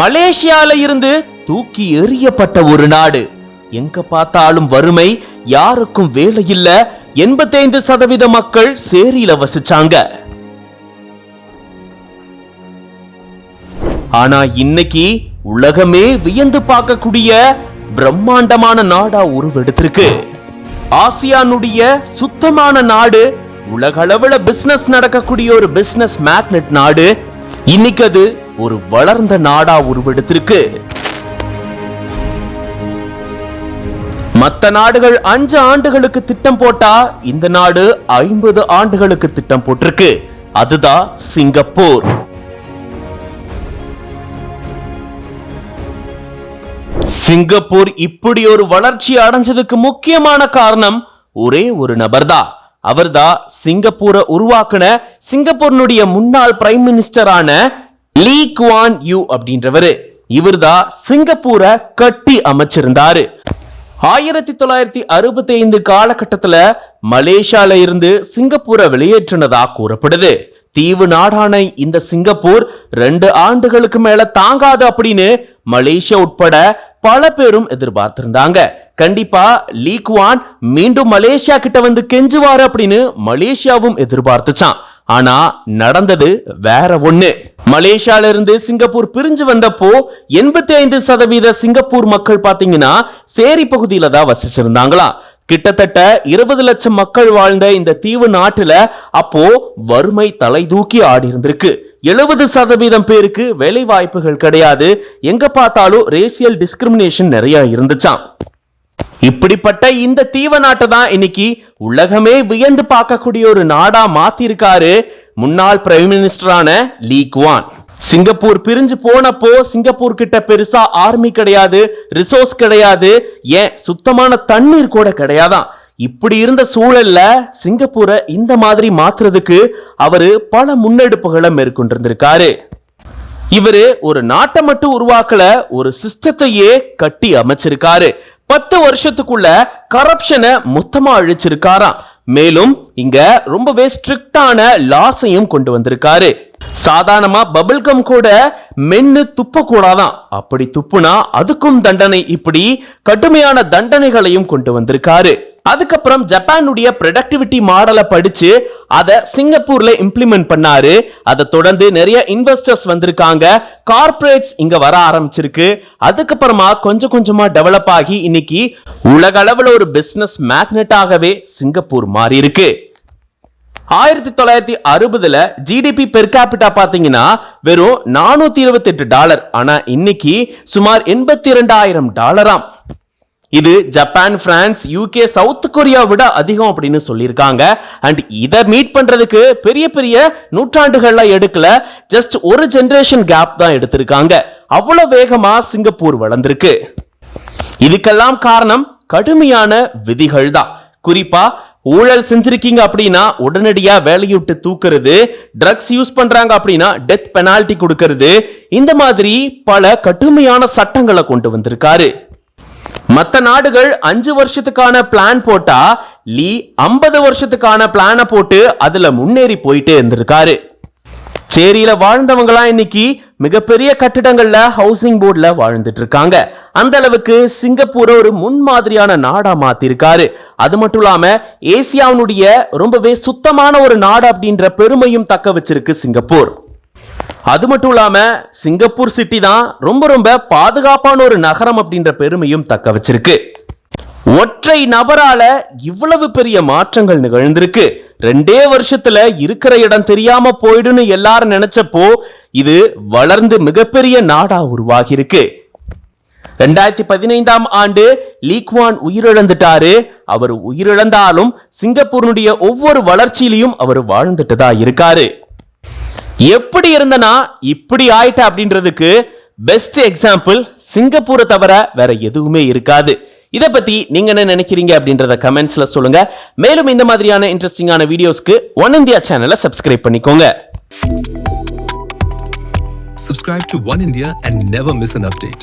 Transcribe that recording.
மலேசியால இருந்து தூக்கி எறியப்பட்ட ஒரு நாடு. எங்க பார்த்தாலும் வறுமை யாருக்கும் வேலை இல்ல எண்பத்தைந்து சதவீத மக்கள் சேரியில வசிச்சாங்க. ஆனா இன்னைக்கு உலகமே வியந்து பார்க்கக்கூடிய பிரம்மாண்டமான நாடா உருவெடுத்திருக்கு. ஆசியானுடைய சுத்தமான நாடு உலக அளவுல பிசினஸ் நடக்கக்கூடிய ஒரு பிசினஸ் மேக்னெட் நாடு. இன்னைக்கு அது ஒரு வளர்ந்த நாடா உருவெடுத்திருக்கு. மத்த நாடுகள் அஞ்சு ஆண்டுகளுக்கு திட்டம் போட்டா இந்த நாடு ஐம்பது ஆண்டுகளுக்கு திட்டம் போட்டிருக்கு. அதுதான் சிங்கப்பூர். சிங்கப்பூர் இப்படி ஒரு வளர்ச்சி அடைஞ்சதுக்கு முக்கியமான காரணம் ஒரே ஒரு நபர்தான் அவர்தான் சிங்கப்பூரை உருவாக்குன சிங்கப்பூரினுடைய முன்னாள் பிரைம் மினிஸ்டரான லீ குவான் யூ அப்படின்றவரு. இவர்தான் சிங்கப்பூரை கட்டி அமைச்சிருந்தாரு. ஆயிரத்தி தொள்ளாயிரத்தி அறுபத்தி ஐந்து காலகட்டத்துல மலேசியால இருந்து சிங்கப்பூரை வெளியேற்றினதா கூறப்படுது. தீவு நாடான இந்த சிங்கப்பூர் ரெண்டு ஆண்டுகளுக்கு மேல தாங்காது அப்படின்னு மலேசியா உட்பட பல பேரும் எதிர்பார்த்திருந்தாங்க. கண்டிப்பா லீ குவான் மீண்டும் மலேசியா கிட்ட வந்து கெஞ்சுவாரு அப்படின்னு மலேசியாவும் எதிர்பார்த்துச்சான் ஆனா நடந்தது வேற ஒண்ணு. மலேசியால இருந்து சிங்கப்பூர் பிரிஞ்சு வந்தப்போ எண்பத்தி ஐந்து சதவீத சிங்கப்பூர் மக்கள் பாத்தீங்கன்னா சேரி பகுதியில தான் வசிச்சிருந்தாங்களா. கிட்டத்தட்ட இருபது லட்சம் மக்கள் வாழ்ந்த இந்த தீவு நாட்டுல அப்போ வறுமை தலை தூக்கி ஆடி இருந்திருக்கு. எழுபது சதவீதம் பேருக்கு வேலை வாய்ப்புகள் கிடையாது. எங்க பார்த்தாலும் ரேசியல் டிஸ்கிரிமினேஷன் நிறைய இருந்துச்சாம். இப்படிப்பட்ட இந்த தீவ நாட்டை தான் இன்னைக்கு உலகமே வியந்து பார்க்கக்கூடிய ஒரு நாடா மாத்திருக்காரு முன்னாள் பிரைம் மினிஸ்டரான லீ குவான். சிங்கப்பூர் பிரிஞ்சு போனப்போ சிங்கப்பூர் கிட்ட பெருசா ஆர்மி கிடையாது ரிசோர்ஸ் கிடையாது ஏன்? சுத்தமான தண்ணீர் கூட கிடையாதான். இப்படி இருந்த சூழல்ல சிங்கப்பூரை இந்த மாதிரி மாத்துறதுக்கு அவரு பல முன்னெடுப்புகளை மேற்கொண்டிருந்திருக்காரு. இவரு ஒரு நாட்டை மட்டும் உருவாக்கல ஒரு சிஸ்டத்தையே கட்டி அமைச்சிருக்காரு. பத்து வருஷத்துக்குள்ள கரப்ஷனை மொத்தமா அழிச்சிருக்காராம் மேலும் இங்க ரொம்பவே ஸ்ட்ரிக்டான லாஸையும் கொண்டு வந்திருக்காரு. சாதாரணமா பபிள்கம் கூட மென்னு துப்ப கூடாதான் அப்படி துப்புனா அதுக்கும் தண்டனை இப்படி கடுமையான தண்டனைகளையும் கொண்டு வந்திருக்காரு. அதுக்கப்புறம் ஜப்பானுடைய ப்ரொடக்டிவிட்டி மாடலை படிச்சு அதை சிங்கப்பூர்ல இம்ப்ளிமெண்ட் பண்ணாரு. அதை தொடர்ந்து நிறைய இன்வெஸ்டர்ஸ் வந்திருக்காங்க. கார்ப்பரேட்ஸ் இங்க வர ஆரம்பிச்சிருக்கு. அதுக்கப்புறமா கொஞ்சம் கொஞ்சமா டெவலப் ஆகி இன்னைக்கு உலக அளவில் ஒரு பிசினஸ் மேக்னெட்டாகவே சிங்கப்பூர் மாறி இருக்கு. ஆயிரத்தி தொள்ளாயிரத்தி அறுபதுல ஜிடிபி பெர் கேபிட்டா பாத்தீங்கன்னா வெறும் நானூத்தி இருபத்தி எட்டு டாலர். ஆனா இன்னைக்கு சுமார் எண்பத்தி இரண்டாயிரம் டாலராம். இது Japan France UK South Korea விட அதிகம் அப்படின்னு சொல்லியிருக்காங்க. அண்ட் இதை மீட் பண்றதுக்கு பெரிய பெரிய நூற்றாண்டுகள்லாம் எடுக்கல. ஜஸ்ட் ஒரு ஜென்ரேஷன் கேப் தான் எடுத்திருக்காங்க. அவ்வளவு வேகமா சிங்கப்பூர் வளர்ந்திருக்கு. இதுக்கெல்லாம் காரணம் கடுமையான விதிகள் தான். குறிப்பா ஊழல் செஞ்சிருக்கீங்க அப்படின்னா உடனடியா வேலையை விட்டு தூக்குறது ட்ரக்ஸ் யூஸ் பண்றாங்க அப்படின்னா டெத் பெனால்டி கொடுக்கறது இந்த மாதிரி பல கடுமையான சட்டங்களை கொண்டு வந்திருக்காரு. மத்த நாடுகள் அஞ்சு வருஷத்துக்கான பிளான் போட்டா லீ ஐம்பது வருஷத்துக்கான பிளானை போட்டு அதுல முன்னேறி போயிட்டே இருந்திருக்காரு. சேரியில வாழ்ந்தவங்களாம் இன்னைக்கு மிகப்பெரிய கட்டிடங்கள்ல ஹவுசிங் போர்ட்ல வாழ்ந்துட்டு இருக்காங்க அந்த அளவுக்கு சிங்கப்பூரை ஒரு முன்மாதிரியான நாடா மாத்திருக்காரு. அது மட்டும் இல்லாம ஏசியாவினுடைய ரொம்பவே சுத்தமான ஒரு நாடு அப்படின்ற பெருமையும் தக்க வச்சிருக்கு சிங்கப்பூர். அது மட்டும் இல்லாம சிங்கப்பூர் சிட்டி தான் ரொம்ப ரொம்ப பாதுகாப்பான ஒரு நகரம் அப்படின்ற பெருமையும் தக்க வச்சிருக்கு. ஒற்றை நபரால இவ்வளவு பெரிய மாற்றங்கள் நிகழ்ந்திருக்கு. ரெண்டே வருஷத்துல இருக்கிற இடம் தெரியாம போயிடுன்னு எல்லாரும் நினைச்சப்போ இது வளர்ந்து மிகப்பெரிய நாடா உருவாகி இருக்கு ரெண்டாயிரத்தி பதினைந்தாம் ஆண்டு லீக்வான் உயிரிழந்துட்டாரு. அவர் உயிரிழந்தாலும் சிங்கப்பூரினுடைய ஒவ்வொரு வளர்ச்சியிலையும் அவர் வாழ்ந்துட்டு தான் இருக்காரு. எப்படி இருந்தனா இப்படி ஆயிட்ட அப்படின்றதுக்கு பெஸ்ட் எக்ஸாம்பிள் சிங்கப்பூரை தவிர வேற எதுவுமே இருக்காது. இதை பத்தி நீங்க என்ன நினைக்கிறீங்க அப்படின்றத கமெண்ட்ஸ்ல சொல்லுங்க. மேலும் இந்த மாதிரியான இன்ட்ரெஸ்டிங்கான வீடியோஸ்க்கு ஒன் இந்தியா சேனலை சப்ஸ்கிரைப் பண்ணிக்கோங்க. Subscribe to One India and never miss an update.